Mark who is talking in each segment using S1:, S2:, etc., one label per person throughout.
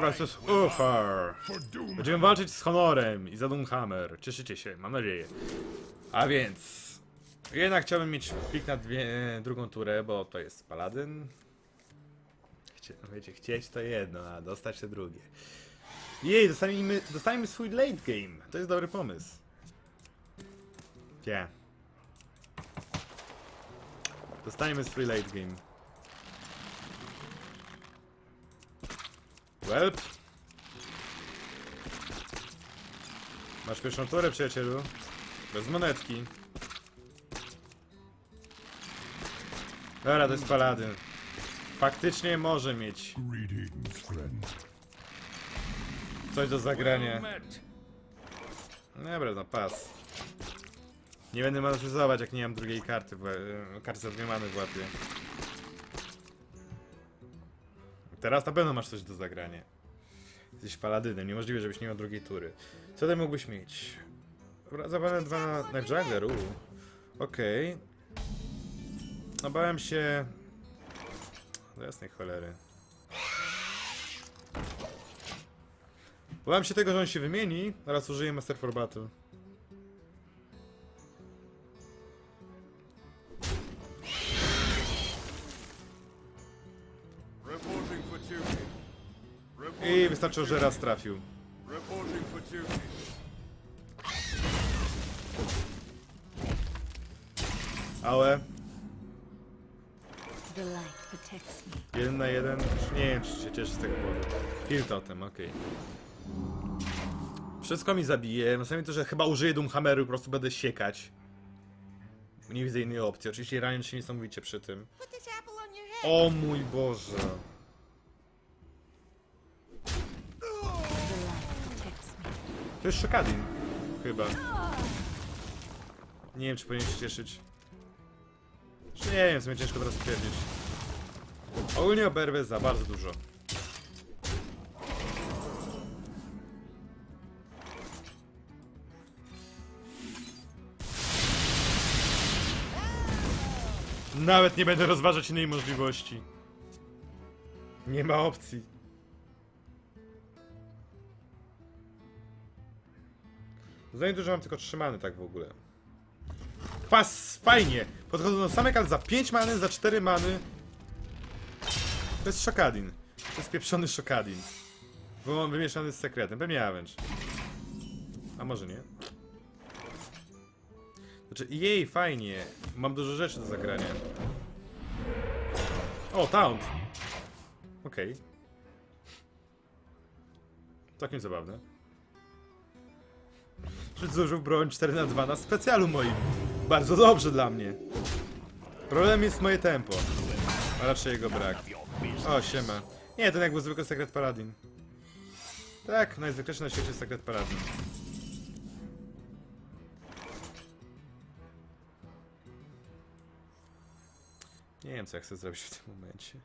S1: Vs. Ufer. Będziemy walczyć z honorem i za Doomhammer. Cieszycie się, mam nadzieję. A więc... Jednak chciałbym mieć pik na dwie, drugą turę, bo to jest paladyn. Chcie, wiecie, chcieć to jedno, a dostać to drugie. Jej, dostaniemy, dostaniemy swój late game. To jest dobry pomysł. Gdzie? Dostaniemy swój late game. Welp. Masz pierwszą turę, przyjacielu. Bez monetki. Dobra, to jest paladyn. Faktycznie może mieć coś do zagrania. Dobra, no pas. Nie będę monetyzować, jak nie mam drugiej karty, e, karty za dwie many w łapie. Teraz na pewno masz coś do zagrania. Jesteś paladynem, niemożliwe, żebyś nie miał drugiej tury. Co ty mógłbyś mieć? Zapewne dwa na, na. Okej. No bałem się... Do jasnej cholery. Bałem się tego, że on się wymieni, teraz użyję Master for Battle. Wystarczyło, że raz trafił. Ale
S2: The light protects me.
S1: jeden na jeden, nie wiem czy się cieszę z tego powodu. Kill totem, okej. Wszystko mi zabije, następnie to, że chyba użyję Doomhammeru i po prostu będę siekać. Nie widzę innej opcji, oczywiście ranię się niesamowicie przy tym.
S2: Put this apple on your head.
S1: O mój Boże. To jest Shokadin. Chyba. Nie wiem, czy powinien się cieszyć. Czy nie wiem, co mnie ciężko teraz stwierdzić. Ogólnie oberwę za bardzo dużo. Nawet nie będę rozważać innej możliwości. Nie ma opcji. To, że mam tylko 3 many tak w ogóle. Pas, fajnie! Podchodzą do samej karty za 5 many, za 4 many. To jest Shokadin. To jest pieprzony Shokadin. Bo on wymieszany z sekretem. Pewnie Avenge. A może nie? Znaczy, jej, fajnie. Mam dużo rzeczy do zagrania. O, Taunt! Okej. Całkiem zabawne. Że zużył broń 4 na 2 na specjalu moim. Bardzo dobrze dla mnie. Problem jest moje tempo. A raczej jego brak. O, siema. Nie, ten jak był zwykły sekret paladin. Tak, najzwyklejszy na świecie sekret paladin. Nie wiem, co ja chcę zrobić w tym momencie.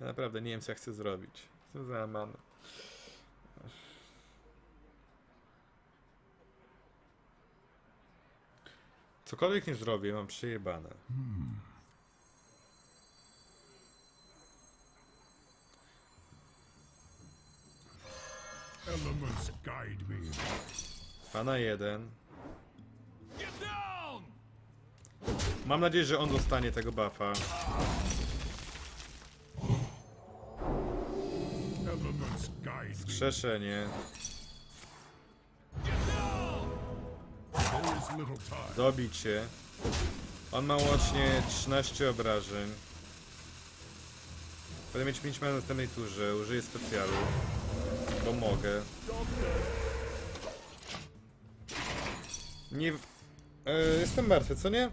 S1: Ja naprawdę nie wiem, co ja chcę zrobić. Jestem załamany. Cokolwiek nie zrobię, mam przejebane.
S3: Elements guide me.
S1: Pana jeden.
S4: Get down!
S1: Mam nadzieję, że on dostanie tego buffa.
S3: Elements
S1: Dobicie. On ma łącznie 13 obrażeń. Będę mieć 5 na następnej turze. Użyję specjalu. Bo mogę. Nie... w- E, jestem martwy, co nie?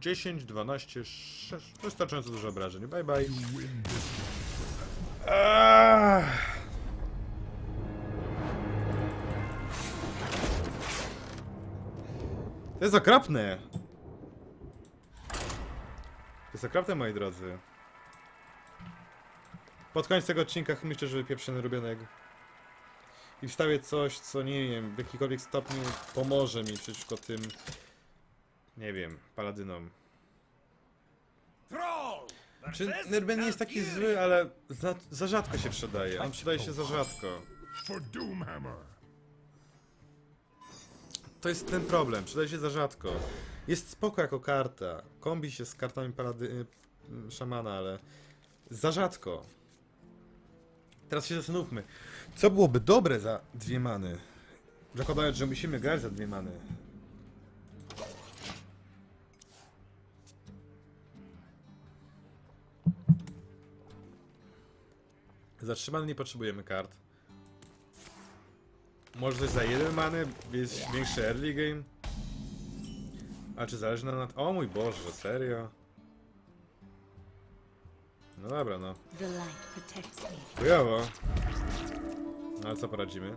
S1: 10, 12, 6... Wystarczająco dużo obrażeń. Bye bye. Aaaa! To jest okropne! To jest okropne, moi drodzy. Pod koniec tego odcinka myślę, że wypieprzę narobionego. I wstawię coś, co nie wiem, w jakikolwiek stopniu pomoże mi przeciwko tym... Nie wiem, paladynom. Czy Nerben nie jest taki zły, ale za, za rzadko się przydaje. On przydaje się za rzadko.
S3: For Doomhammer.
S1: To jest ten problem, przydaje się za rzadko. Jest spoko jako karta. Kombi się z kartami palady... y, szamana, ale za rzadko. Teraz się zastanówmy. Co byłoby dobre za dwie many? Zakładając, że musimy grać za dwie many. Za trzy many nie potrzebujemy kart. Może za jeden many, jest większy early game? A czy zależy nam na... O mój Boże, serio? No dobra, no. Chujowo. No ale co poradzimy?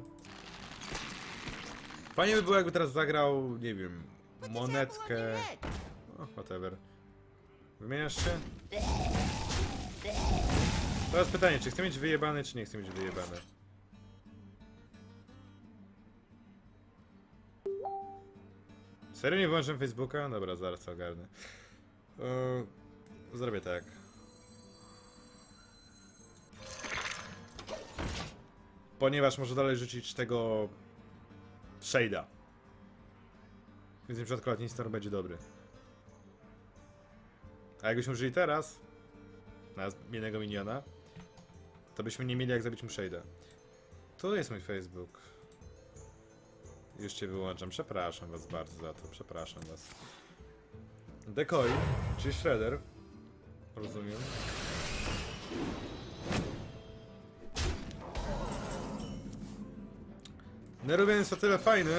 S1: Fajnie by było jakby teraz zagrał, nie wiem, monetkę... O, whatever. Wymieniasz się? Teraz pytanie, czy chcę mieć wyjebane, czy nie chcę mieć wyjebane? Serio nie włączam Facebooka? Dobra, zaraz to ogarnę. Eee, zrobię tak. Ponieważ może dalej rzucić tego... Shade'a. Więc na przykład Colatini Storm będzie dobry. A jakbyśmy użyli teraz, na jednego miniona, to byśmy nie mieli jak zabić mu Shade'a. Tu jest mój Facebook. Już cię wyłączam. Przepraszam was bardzo za to. Przepraszam was. Decoy, czyli Shredder. Rozumiem. Nerubian jest o tyle fajny,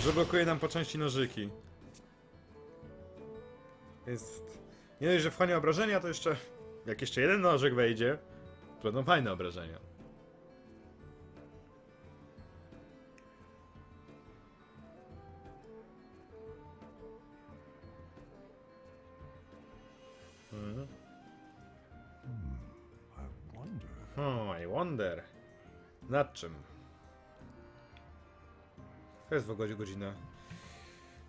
S1: że blokuje nam po części nożyki. Jest... Nie dość, że wchłania obrażenia, to jeszcze... Jak jeszcze jeden nożyk wejdzie, to będą fajne obrażenia. Hmm, I wonder. Nad czym? To jest w ogóle godzina.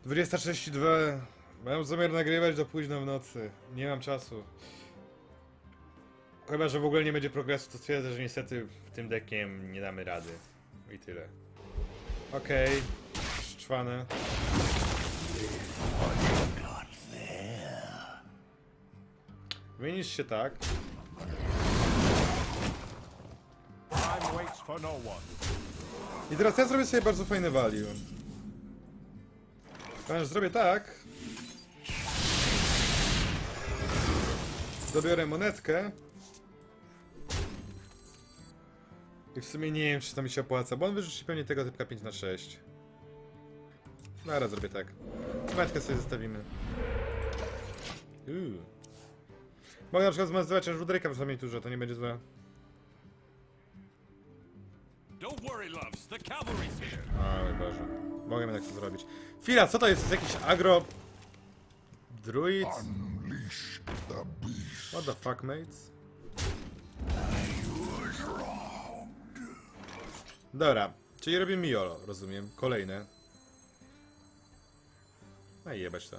S1: 20.32. Mam zamiar nagrywać do późno w nocy. Nie mam czasu. Chyba, że w ogóle nie będzie progresu, to stwierdzę, że niestety w tym dekiem nie damy rady. I tyle. Okej. Szczwane. Wymienisz się tak.
S3: For no one.
S1: I teraz ja zrobię sobie bardzo fajne value. Ponieważ zrobię tak. Dobiorę monetkę. I w sumie nie wiem, czy to mi się opłaca, bo on wyrzuci pewnie tego typka 5 na 6 No raz zrobię tak. Monetkę sobie zostawimy. Uuu. Mogę na przykład zmazywać aż Rudryka w samej turze, to nie będzie złe. Mój Boże. Mogę tak to zrobić. Chwila, co to jest? Jest jakiś agro... Druid? What the fuck, mates? Dobra, czyli robię Miolo, rozumiem. Kolejne. No i jebać to.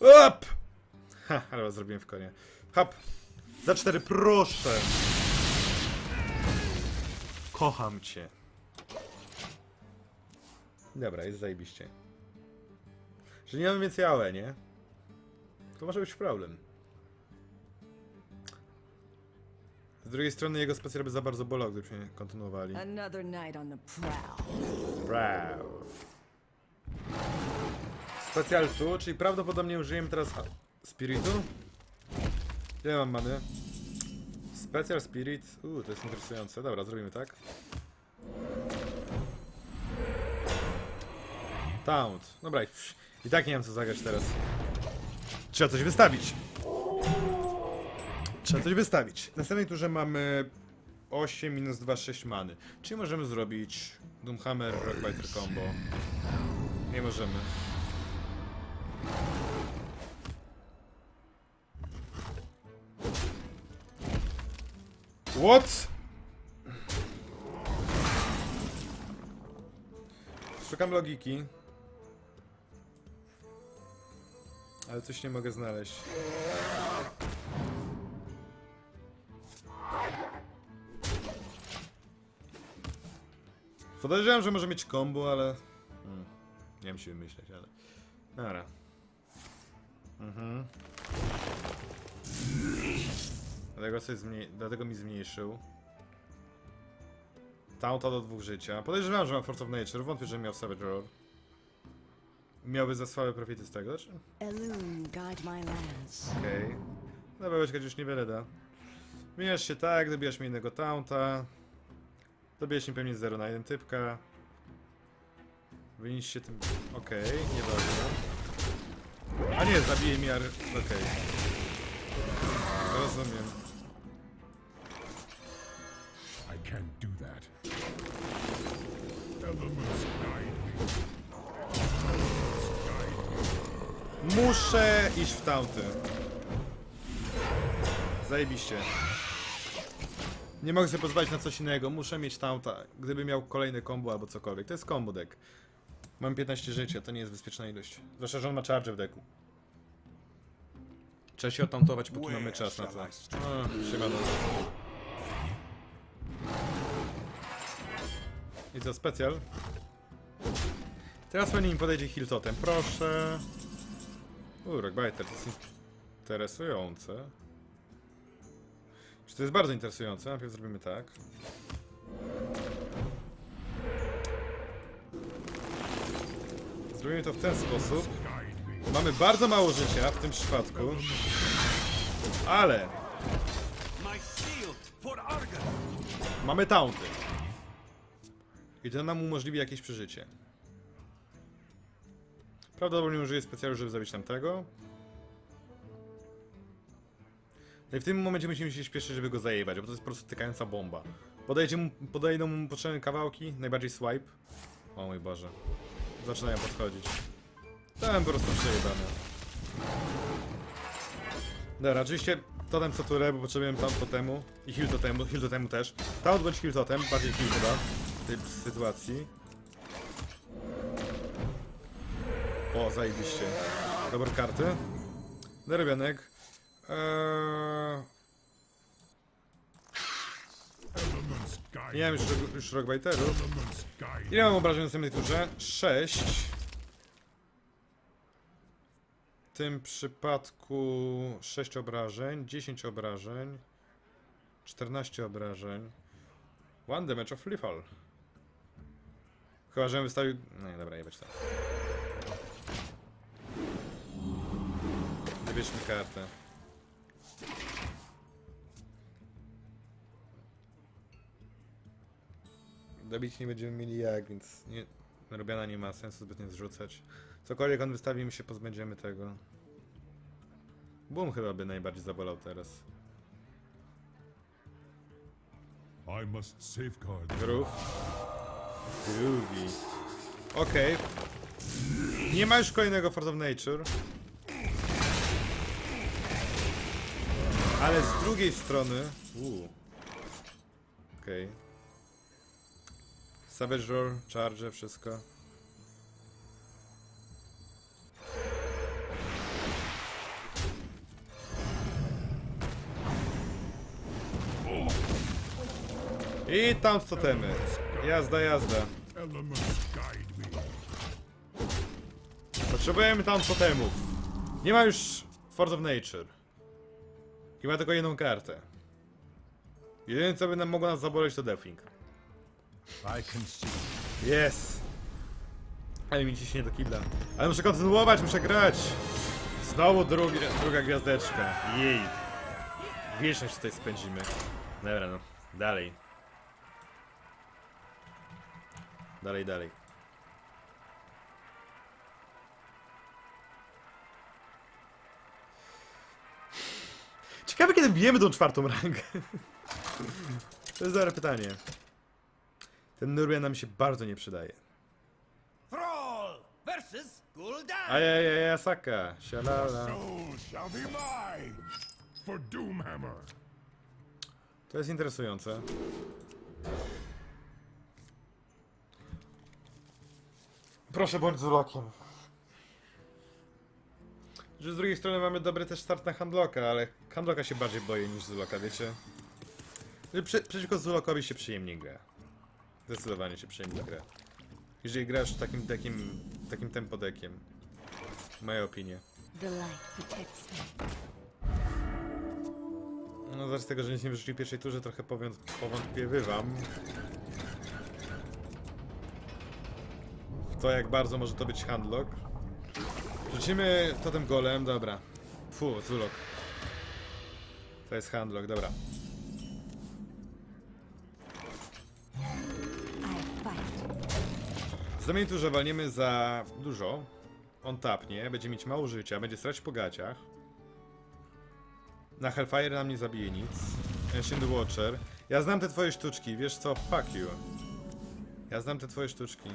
S1: Up! Ha, ale zrobiłem w konie. Hop! Za cztery, proszę! Kocham cię. Dobra, jest zajebiście. Że nie mamy więcej AOE, nie? To może być problem. Z drugiej strony jego specjal by za bardzo bolał, gdybyśmy kontynuowali.
S2: Another night on the prowl.
S1: Wow. Specjal tu, czyli prawdopodobnie użyjemy teraz Spiritu. Ile mam many? Specjal Spirit. Uuu, to jest interesujące. Dobra, zrobimy tak. Taunt. Dobra, i- tak nie wiem co zagrać teraz. Trzeba coś wystawić. Trzeba coś wystawić. W następnej turze mamy 8 minus 2, 6 many. Czyli możemy zrobić Doomhammer, Rockbiter combo. Nie możemy. What? Szukam logiki. Ale coś nie mogę znaleźć. Podejrzewam, że może mieć kombo, ale... Hmm. Nie wiem, się myśleć, ale... Dobra. Mhm. Dlatego, coś zmniej... Dlatego mi zmniejszył. Tauta do dwóch życia. Podejrzewam, że ma Force of Nature. Wątpię, że miał Savage Roar. Miałby za słabe profity z tego, czy?
S2: Elune, guide my lands.
S1: Okej. No bałeczka już niewiele da. Zmieniasz się tak, dobijasz mi innego taunta. Dobijasz mi pewnie 0 na 1 typka. Wynisz się tym... Okej, nieważne. A nie, zabije mi ar... Okej. Rozumiem.
S3: I can't do that. Elements
S1: Muszę iść w taunty. Zajebiście. Nie mogę sobie pozwolić na coś innego, muszę mieć taunta. Gdyby miał kolejny combo albo cokolwiek. To jest combo deck. Mam 15 życia, to nie jest bezpieczna ilość. Zwłaszcza, że on ma charge w deku. Trzeba się otauntować, póki mamy czas na to. O, siemano. I co, specjal? Teraz pewnie mi podejdzie heal totem, proszę. Uuu, Rockbiter, to jest interesujące. Czy to jest bardzo interesujące? Najpierw zrobimy tak. Zrobimy to w ten sposób. Mamy bardzo mało życia w tym przypadku. Ale mamy taunty. I to nam umożliwi jakieś przeżycie. Prawdopodobnie użyję specjalu, żeby zabić tamtego. No i w tym momencie musimy się śpieszyć, żeby go zajebać, bo to jest po prostu tykająca bomba. Podejdzie mu, podejdą mu potrzebne kawałki, najbardziej swipe. O mój Boże. Zaczynają podchodzić. Dałem po prostu przejebane. Dobra, oczywiście totem co turę, bo potrzebujemy tam totemu i heal totemu, heal totemu też. Taunt bądź heal totem, bardziej heal chyba w tej sytuacji. O, zajebiście. Dobre karty. Derebianek. Eee... Nie mam już, już rockbiterów. Ile mam obrażeń w następnej turze? 6. W tym przypadku 6 obrażeń, 10 obrażeń, 14 obrażeń. One damage of lethal. Chyba, że wystawił... No nie, dobra, nie być tak. Wybierz mi kartę. Dobić nie będziemy mieli jak, więc nie, Robiana nie ma sensu zbytnio zrzucać. Cokolwiek on wystawi, my się pozbędziemy tego. Boom chyba by najbardziej zabolał teraz.
S3: I must safeguard.
S1: Okej. Nie ma już kolejnego Force of Nature. Ale z drugiej strony... Uuu. Okej. Savage Roar, Charge, wszystko. I tam z totemy. Jazda, jazda. Potrzebujemy tam totemów. Nie ma już Force of Nature. I ma tylko jedną kartę. Jedyne co by nam mogło nas zaboleć to Deathwing. Yes! Ale mi ciśnie do kibla. Ale muszę kontynuować, muszę grać! Znowu drugi, druga gwiazdeczka. Jej! Wieczność tutaj spędzimy. Dobra no. Dalej. Dalej, dalej. Ciekawe kiedy bijemy tą czwartą rangę. To jest dobre pytanie. Ten Nurbian nam się bardzo nie przydaje.
S4: Thrall versus Gul'dan.
S1: Ajajaj, Asaka. Sialala.
S3: Soul shall be mine. For Doomhammer.
S1: To jest interesujące. Proszę bądź Zulokiem. Że z drugiej strony mamy dobry też start na Handloka, ale Handloka się bardziej boję niż Zuloka, wiecie? Że Prze przeciwko Zulokowi się przyjemnie gra. Zdecydowanie się przejmij grę. Jeżeli grasz takim dekiem, takim tempodekiem. Moja opinia. No z racji tego, że nic nie wyrzucili w pierwszej turze, trochę powątpiewywam. W to, jak bardzo może to być handlock. Rzucimy totem golem, dobra. Fu, zulok. To jest handlock, dobra. Zamień tu, że walniemy za dużo. On tapnie, będzie mieć mało życia, będzie strać po gaciach. Na Hellfire nam nie zabije nic. Ancient Watcher. Ja znam te twoje sztuczki, wiesz co? Fuck you. Ja znam te twoje sztuczki.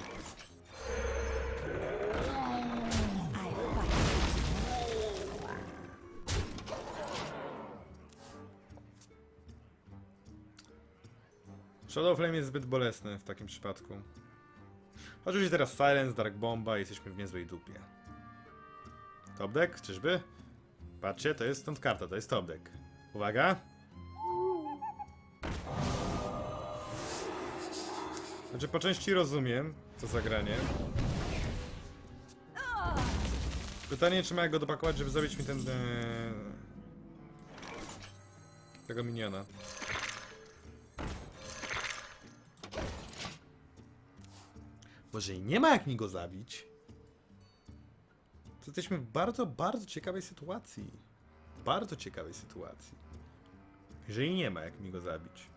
S1: Shadow Flame jest zbyt bolesny w takim przypadku. Oczywiście teraz Silence, Dark Bomba i jesteśmy w niezłej dupie. Top deck, czyżby? Patrzcie, to jest stąd karta, to jest top deck. Uwaga! Znaczy po części rozumiem to zagranie. Pytanie, czy ma go dopakować, żeby zabić mi ten... E... tego miniona. Może i nie ma jak mi go zabić. To jesteśmy w bardzo, bardzo ciekawej sytuacji. Bardzo ciekawej sytuacji. Jeżeli nie ma jak mi go zabić.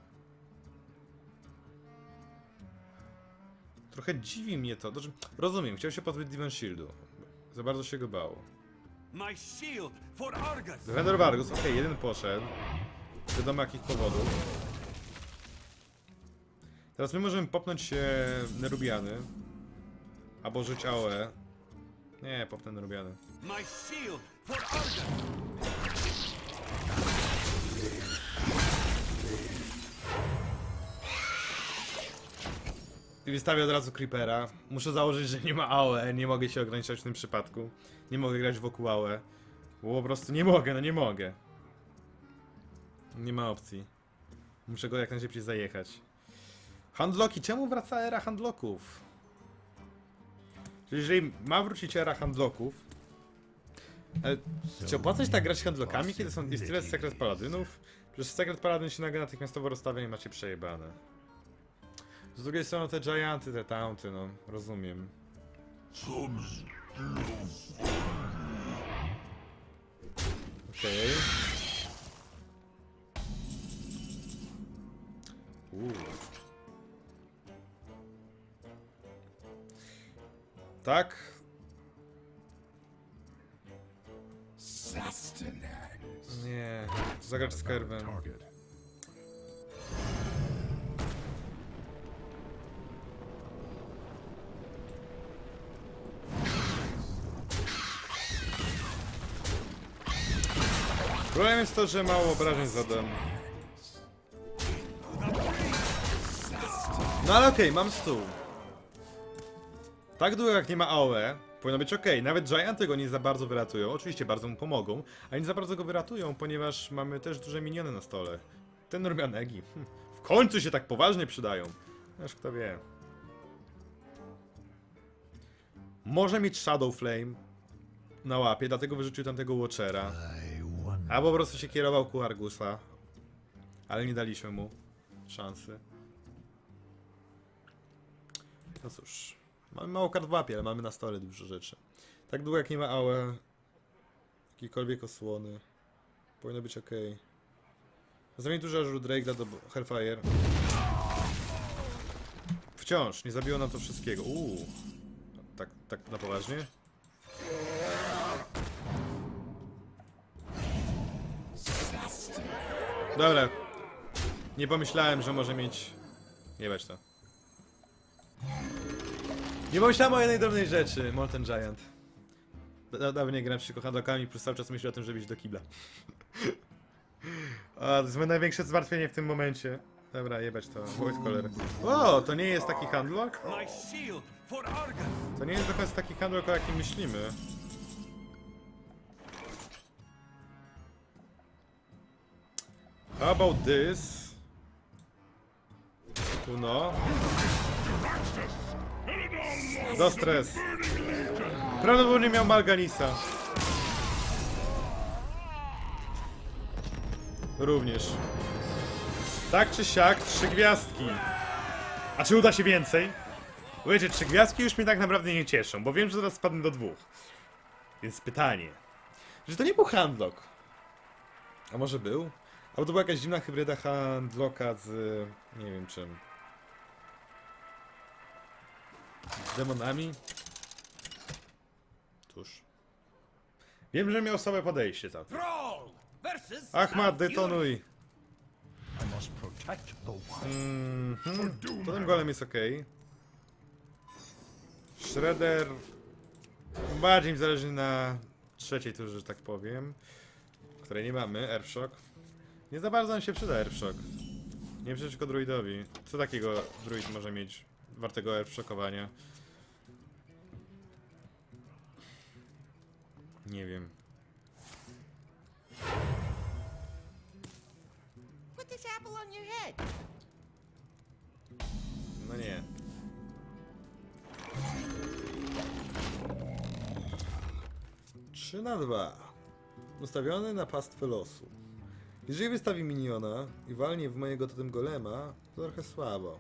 S1: Trochę dziwi mnie to. Znaczy, rozumiem, chciał się pozbyć Demon Shieldu. Za bardzo się go bało.
S4: My shield for Argus!
S1: Defender Vargus, okej, jeden poszedł. Wiadomo jakich powodów. Teraz my możemy popnąć się Nerubiany. Albo rzuć AOE. Nie, popnę Nerubiany.
S4: My shield for Argus!
S1: I wystawię od razu Creepera. Muszę założyć, że nie ma AOE, nie mogę się ograniczać w tym przypadku. Nie mogę grać wokół AOE. Bo po prostu nie mogę, no nie mogę. Nie ma opcji. Muszę go jak najszybciej zajechać. Handloki, czemu wraca era handloków? Czyli jeżeli ma wrócić era handloków, ale czy opłaca tak grać handlokami, kiedy są, jest tyle sekret paladynów? Przecież sekret paladyn się nagle natychmiastowo rozstawia i macie przejebane. Z drugiej strony te gianty, te taunty, no, rozumiem. Okej. Uuu. Tak? Nie. Zagrać z Kerwem. Problem jest to, że mało obrażeń zadam. No ale okej, mam stół. Tak długo jak nie ma AOE, powinno być ok. Nawet Gianty go nie za bardzo wyratują. Oczywiście bardzo mu pomogą, ale nie za bardzo go wyratują, ponieważ mamy też duże miniony na stole. Ten Rubianegi. Hm, W końcu się tak poważnie przydają. Aż kto wie. Może mieć Shadow Flame na łapie, dlatego wyrzucił tamtego Watchera. A po prostu się kierował ku Argusa. Ale nie daliśmy mu szansy. No cóż. Mamy mało kart w łapie, ale mamy na stole dużo rzeczy. Tak długo jak nie ma AOE, jakiekolwiek osłony, powinno być ok. Zamień dużo ażuru Drake'a do Hellfire. Wciąż, nie zabiło nam to wszystkiego. Uuu. Tak, tak na poważnie? Dobra. Nie pomyślałem, że może mieć... Nie bać to. Nie pomyślałem o jednej drobnej rzeczy, Molten Giant. Da- Dawno nie gram przeciwko handlokami, plus cały czas myślę o tym, żeby iść do kibla. A, to jest moje największe zmartwienie w tym momencie. Dobra, jebać to. Void Color. O, to nie jest taki handlock?
S4: My shield for Argus!
S1: To nie jest do końca taki handlock, o jakim myślimy. How about this? Tu no. Do stres. Prawdopodobnie miał Malganisa. Również. Tak czy siak, trzy gwiazdki. A czy uda się więcej? Bo Wiecie, trzy gwiazdki już mnie tak naprawdę nie cieszą, bo wiem, że zaraz spadnę do dwóch. Więc pytanie. Czy to nie był handlock? A może był? Albo to była jakaś dziwna hybryda handlocka z... nie wiem czym. Z demonami? Cóż. Wiem, że miał słabe podejście
S4: versus
S1: Ahmad, detonuj! Mhm.
S3: Doom
S1: Potem golem jest ok. Shredder. Bardziej mi zależy na trzeciej turze, że tak powiem. Której nie mamy. Airshok. Nie za bardzo nam się przyda Airshok. Nie przeciwko druidowi. Co takiego druid może mieć wartego Airshokowania? Nie wiem. No nie. Trzy na dwa. Ustawiony na pastwę losu. Jeżeli wystawi miniona i walnie w mojego totem golema, to trochę słabo.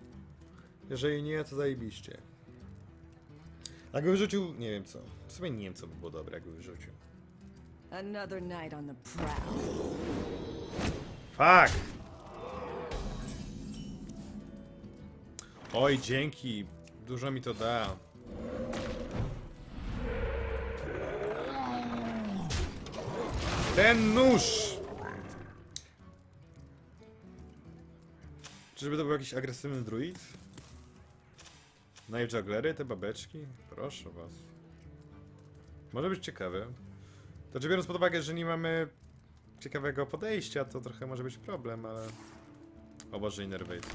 S1: Jeżeli nie, to zajebiście. Jakby wyrzucił, nie wiem co. W sumie nie wiem co by było dobre, jakby wyrzucił.
S2: Another night on the prowl.
S1: Fuck! Oj, dzięki. Dużo mi to da. Ten nóż! Czyżby to był jakiś agresywny druid? Knife jugglery, te babeczki? Proszę was. Może być ciekawe. To czy biorąc pod uwagę, że nie mamy ciekawego podejścia, to trochę może być problem, ale... O Boże, Innervate.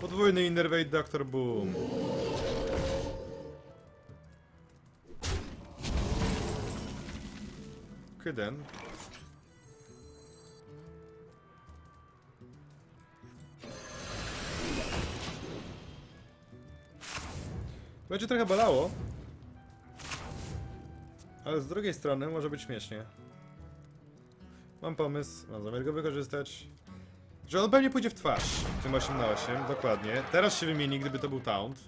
S1: Podwójny Innervate Doctor Boom. Kyden. Będzie trochę bolało. Ale z drugiej strony może być śmiesznie. Mam pomysł, mam zamiar go wykorzystać. Że on pewnie pójdzie w twarz. Tym 8 na 8, dokładnie. Teraz się wymieni, gdyby to był taunt.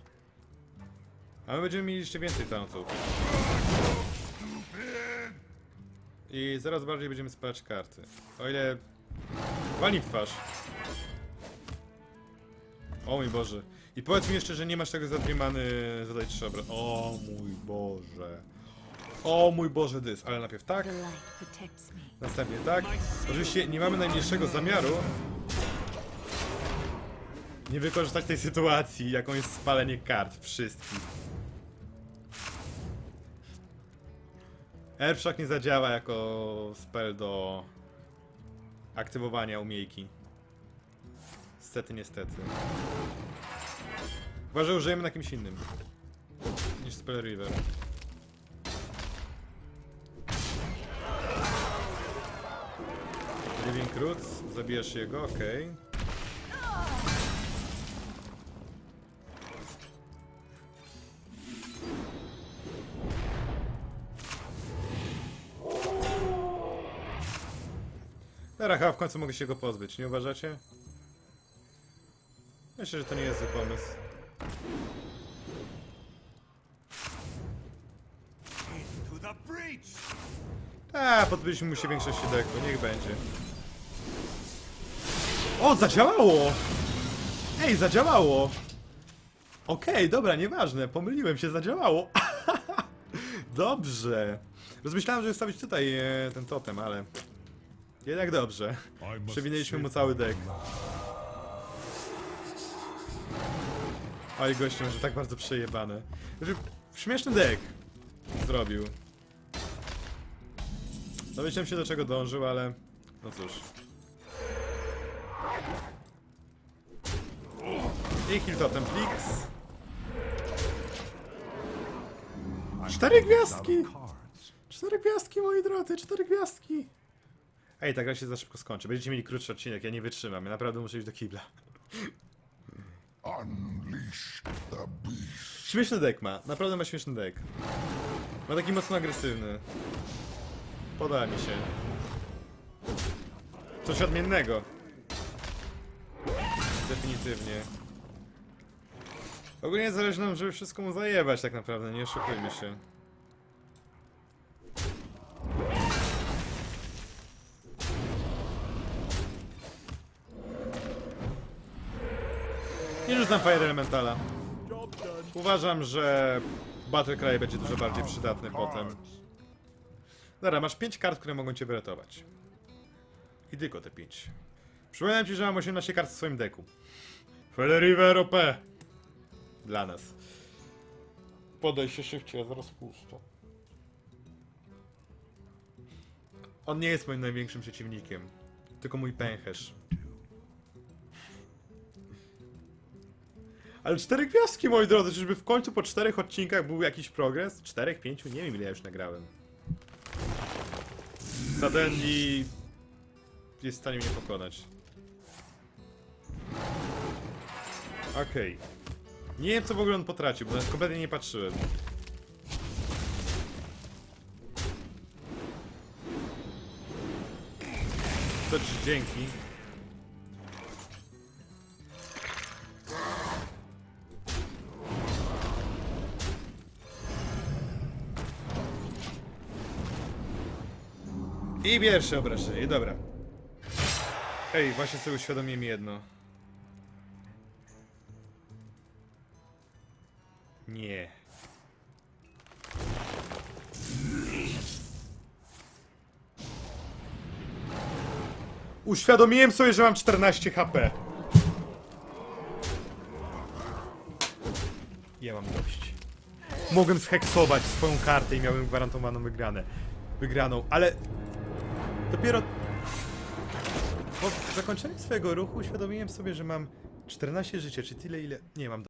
S1: A my będziemy mieli jeszcze więcej tauntów. I zaraz bardziej będziemy spalać karty. O ile... Walnij w twarz. O mój Boże. I powiedz mi jeszcze, że nie masz tego za dwie many zadać trzy obra- O mój Boże. O mój Boże, dys. Ale najpierw tak. Następnie tak. Oczywiście nie mamy najmniejszego zamiaru nie wykorzystać tej sytuacji, jaką jest spalenie kart wszystkich. Airshot nie zadziała jako spell do aktywowania umiejki. Niestety, niestety. Że użyjemy na kimś innym niż spell River. Living Roots, zabijasz jego, okej. Teraz chyba w końcu mogę się go pozbyć, nie uważacie? Myślę, że to nie jest zły pomysł. A, podbyliśmy mu się większości deku, niech będzie. O, zadziałało! Ej, zadziałało! Okej, dobra, nieważne, pomyliłem się, zadziałało. dobrze. Rozmyślałem, żeby wstawić tutaj e, ten totem, ale... Jednak dobrze. Przewinęliśmy mu cały dek. Oj, gościu, że tak bardzo przejebane. Znaczy, śmieszny dek zrobił. Domyślam się do czego dążył, ale... No cóż. I kill totem Plix. Cztery gwiazdki! Cztery gwiazdki, moi drodzy, cztery gwiazdki! Ej, ta gra się za szybko skończy. Będziecie mieli krótszy odcinek, ja nie wytrzymam. Ja naprawdę muszę iść do kibla. Śmieszny deck ma, naprawdę ma śmieszny deck. Ma taki mocno agresywny. Podoba mi się. Coś odmiennego. Definitywnie. Ogólnie zależy nam, żeby wszystko mu zajebać tak naprawdę, nie oszukujmy się. Nie rzucam Fire Elementala. Uważam, że Battle Cry będzie dużo bardziej przydatny potem. Dobra, masz 5 kart, które mogą cię wyratować. I tylko te 5. Przypominam ci, że mam 18 kart w swoim deku. Feleriver OP! Dla nas. Podaj się szybciej, ja zaraz puszczę. On nie jest moim największym przeciwnikiem. Tylko mój pęcherz. Ale cztery gwiazdki, moi drodzy, czyżby w końcu po czterech odcinkach był jakiś progres? Czterech, pięciu? Nie wiem ile ja już nagrałem. Suddenly jest w stanie mnie pokonać. Okej. Nie wiem co w ogóle on potracił, bo nawet kompletnie nie patrzyłem. To ci dzięki. Pierwsze obrażenie, dobra. Ej, właśnie sobie uświadomiłem jedno. Nie. Uświadomiłem sobie, że mam 14 HP. Ja mam dość. Mogłem zheksować swoją kartę i miałem gwarantowaną wygranę. Wygraną, ale dopiero po zakończeniu swojego ruchu uświadomiłem sobie, że mam 14 życia, czy tyle ile... Nie, mam